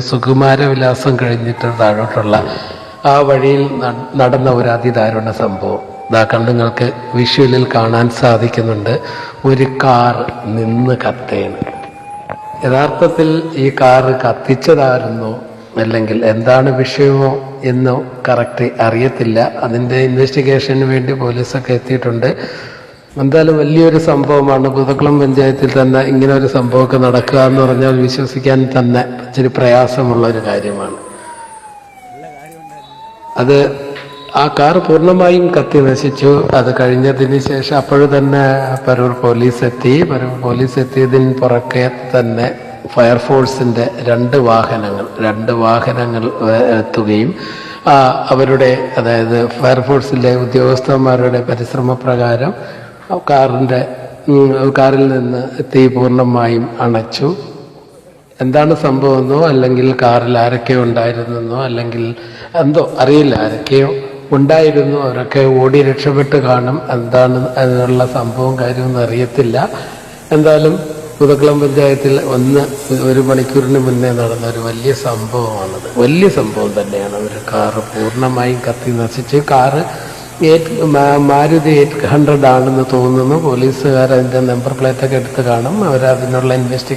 സുകുമാരവിലാസം കഴിഞ്ഞിട്ട് താഴോട്ടുള്ള ആ വഴിയിൽ നടന്ന ഒരു അതിദാരുണ സംഭവം. ഇതാ കണ്ണുങ്ങൾക്ക് വിഷ്വലിൽ കാണാൻ സാധിക്കുന്നുണ്ട്. ഒരു കാർ നിന്ന് കത്തേണ്. യഥാർത്ഥത്തിൽ ഈ കാർ കത്തിച്ചതായിരുന്നോ അല്ലെങ്കിൽ എന്താണ് വിഷയമോ എന്നോ കറക്റ്റ് അറിയത്തില്ല. അതിന്റെ ഇൻവെസ്റ്റിഗേഷന് വേണ്ടി പോലീസൊക്കെ എത്തിയിട്ടുണ്ട്. എന്തായാലും വലിയൊരു സംഭവമാണ് പുതുക്കുളം പഞ്ചായത്തിൽ തന്നെ ഇങ്ങനെ ഒരു സംഭവമൊക്കെ നടക്കുക എന്ന് പറഞ്ഞാൽ വിശ്വസിക്കാൻ തന്നെ ഇച്ചിരി പ്രയാസമുള്ള ഒരു കാര്യമാണ്. അത് ആ കാർ പൂർണമായും കത്തി നശിച്ചു. അത് കഴിഞ്ഞതിന് ശേഷം അപ്പോഴും തന്നെ പരൂർ പോലീസ് എത്തി. പരൂർ പോലീസ് എത്തിയതിന് പുറക്കെ തന്നെ ഫയർഫോഴ്സിന്റെ രണ്ട് വാഹനങ്ങൾ രണ്ട് വാഹനങ്ങൾ എത്തുകയും അവരുടെ അതായത് ഫയർഫോഴ്സിലെ ഉദ്യോഗസ്ഥന്മാരുടെ പരിശ്രമ ഉം, കാറിൽ നിന്ന് തീ പൂർണമായും അണച്ചു. എന്താണ് സംഭവമെന്നോ അല്ലെങ്കിൽ കാറിൽ ആരൊക്കെയോ ഉണ്ടായിരുന്നെന്നോ അല്ലെങ്കിൽ എന്തോ അറിയില്ല ആരൊക്കെയോ ഉണ്ടായിരുന്നു അവരൊക്കെ ഓടി രക്ഷപ്പെട്ട് കാണും എന്താണ് അതിനുള്ള സംഭവം കാര്യമൊന്നും അറിയത്തില്ല. എന്തായാലും പുതുക്കുളം പഞ്ചായത്തിൽ ഒന്ന് ഒരു മണിക്കൂറിന് മുന്നേ നടന്ന ഒരു വലിയ സംഭവമാണത്. വലിയ സംഭവം തന്നെയാണ്. ഒരു കാറ് പൂർണമായും കത്തി നശിച്ച് car eight Maruti eight hundred ആണെന്ന് തോന്നുന്നു. പോലീസുകാർ അതിന്റെ നമ്പർ പ്ലേറ്റൊക്കെ എടുത്ത് കാണും. അവരതിനുള്ള ഇൻവെസ്റ്റിഗേഷൻ